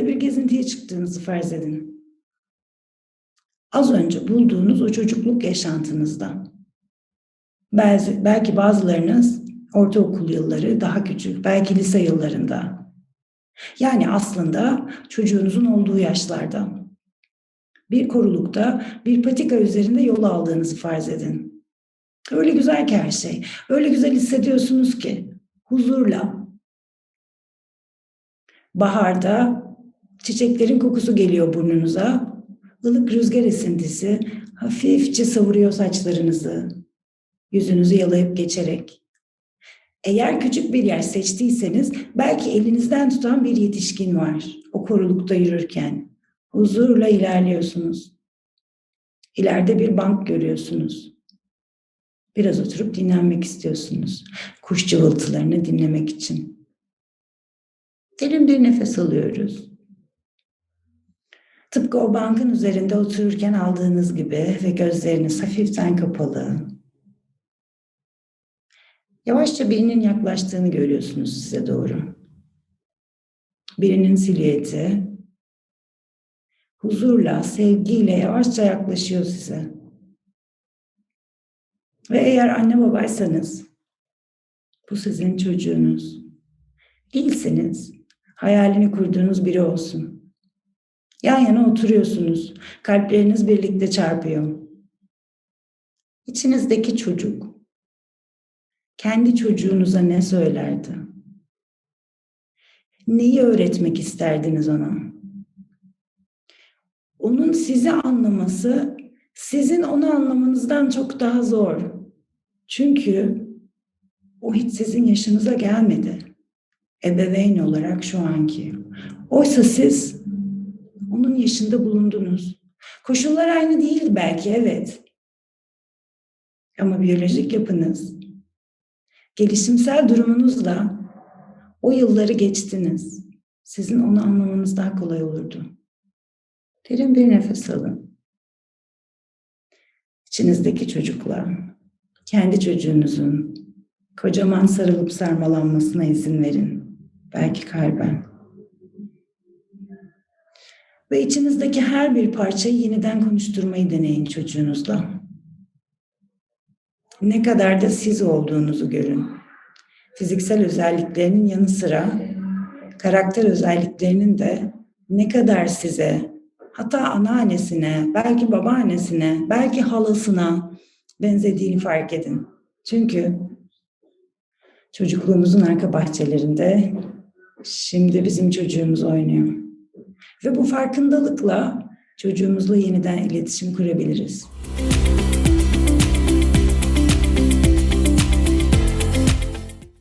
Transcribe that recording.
evinizde bir gezintiye çıktığınızı farz edin. Az önce bulduğunuz o çocukluk yaşantınızda. Belki, belki bazılarınız ortaokul yılları daha küçük, belki lise yıllarında. Yani aslında çocuğunuzun olduğu yaşlarda. Bir korulukta bir patika üzerinde yol aldığınızı farz edin. Öyle güzel ki her şey. Öyle güzel hissediyorsunuz ki huzurla. Baharda çiçeklerin kokusu geliyor burnunuza. ılık rüzgar esintisi hafifçe savuruyor saçlarınızı. Yüzünüzü yalayıp geçerek. Eğer küçük bir yer seçtiyseniz belki elinizden tutan bir yetişkin var. O korulukta yürürken huzurla ilerliyorsunuz. İleride bir bank görüyorsunuz. Biraz oturup dinlenmek istiyorsunuz. Kuş cıvıltılarını dinlemek için. Derin bir nefes alıyoruz. Tıpkı o bankın üzerinde otururken aldığınız gibi ve gözleriniz hafiften kapalı. Yavaşça birinin yaklaştığını görüyorsunuz size doğru. Birinin silüeti huzurla, sevgiyle yavaşça yaklaşıyor size. Ve eğer anne babaysanız bu sizin çocuğunuz. Değilseniz hayalini kurduğunuz biri olsun. Yan yana oturuyorsunuz. Kalpleriniz birlikte çarpıyor. İçinizdeki çocuk kendi çocuğunuza ne söylerdi? Neyi öğretmek isterdiniz ona? Onun sizi anlaması sizin onu anlamanızdan çok daha zor. Çünkü o hiç sizin yaşınıza gelmedi. Ebeveyn olarak şu anki. Oysa siz onun yaşında bulundunuz. Koşullar aynı değil belki evet. Ama biyolojik yapınız, gelişimsel durumunuzla o yılları geçtiniz. Sizin onu anlamanız daha kolay olurdu. Derin bir nefes alın. İçinizdeki çocukla, kendi çocuğunuzun kocaman sarılıp sarmalanmasına izin verin. Belki kalben. Ve içinizdeki her bir parçayı yeniden konuşturmayı deneyin çocuğunuzla. Ne kadar da siz olduğunuzu görün. Fiziksel özelliklerinin yanı sıra karakter özelliklerinin de ne kadar size, hatta anneannesine, belki babaannesine, belki halasına benzediğini fark edin. Çünkü çocukluğumuzun arka bahçelerinde şimdi bizim çocuğumuz oynuyor. Ve bu farkındalıkla çocuğumuzla yeniden iletişim kurabiliriz.